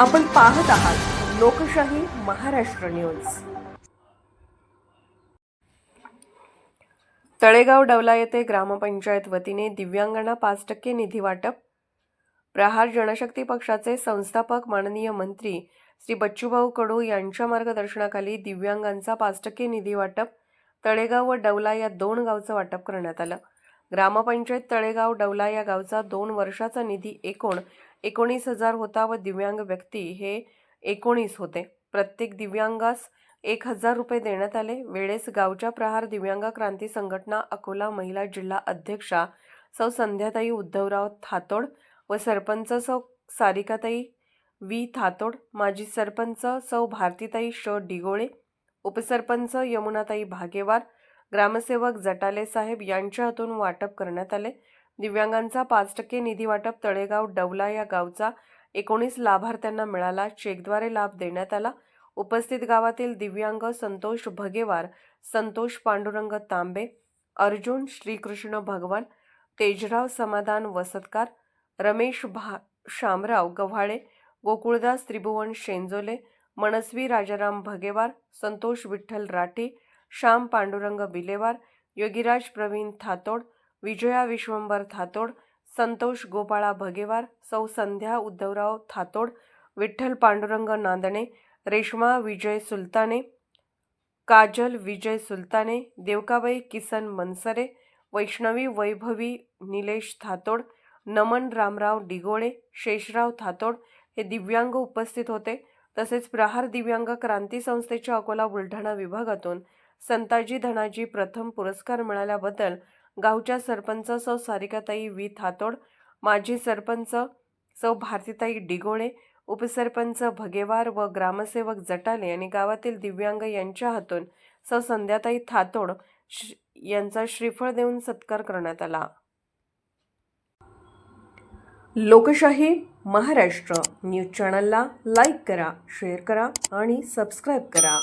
आपण पाहत आहात लोकशाही महाराष्ट्र न्यूज. तळेगाव डवला येथे ग्रामपंचायत वतीने दिव्यांगांना पाच टक्के निधी वाटप. प्रहार जनशक्ती पक्षाचे संस्थापक माननीय मंत्री श्री बच्चूभाऊ कडू यांच्या मार्गदर्शनाखाली दिव्यांगांचा पाच टक्के निधी वाटप. तळेगाव व डवला या दोन गावचं वाटप करण्यात आलं. ग्रामपंचायत तळेगाव डवला या गावचा दोन वर्षाचा निधी एकूण एकोणीस हजार होता व दिव्यांग व्यक्ती हे एकोणीस होते. प्रत्येक दिव्यांगास एक हजार रुपये देण्यात आले. वेळेस गावच्या प्रहार दिव्यांग क्रांती संघटना अकोला महिला जिल्हा अध्यक्षा सौ संध्याताई उद्धवराव थातोड व सरपंच सौ सारिकाताई व्ही थातोड माजी सरपंच सौ भारतीताई श डिगोळे उपसरपंच यमुनाताई भागेवार ग्रामसेवक जटाले साहेब यांच्या हातून वाटप करण्यात आले. दिव्यांगांचा पाच टक्के निधी वाटप तळेगाव डवला या गावचा एकोणीस लाभार्थ्यांना मिळाला. चेकद्वारे लाभ देण्यात आला. उपस्थित गावातील दिव्यांग संतोष भगेवार संतोष पांडुरंग तांबे अर्जुन श्रीकृष्ण भगवान तेजराव समाधान वसतकार रमेश भा शामराव गव्हाळे गोकुळदास त्रिभुवन शेंजोले मनस्वी राजाराम भगेवार संतोष विठ्ठल राठी श्याम पांडुरंग बिलेवार योगीराज प्रवीण थातोड विजया विश्वंभर थातोड संतोष गोपाळा भगेवार सौ संध्या उद्धवराव थातोड विठ्ठल पांडुरंग नांदणे रेश्मा विजय सुलताने काजल विजय सुलताने देवकाबाई किसन मनसरे वैष्णवी वैभवी निलेश थातोड नमन रामराव डिगोळे शेषराव थातोड हे दिव्यांग उपस्थित होते. तसेच प्रहार दिव्यांग क्रांती संस्थेच्या अकोला बुलढाणा विभागातून संताजी धनाजी प्रथम पुरस्कार मिळाल्याबद्दल गावच्या सरपंच सौ सारिकाताई व्ही. थातोड माजी सरपंच सौ भारतीताई डिगोळे उपसरपंच भगेवार व ग्रामसेवक जटाले आणि गावातील दिव्यांग यांच्या हातून सौ संध्याताई थातोड यांचा श्रीफळ देऊन सत्कार करण्यात आला. लोकशाही महाराष्ट्र न्यूज चॅनलला लाईक करा शेअर करा आणि सबस्क्राईब करा.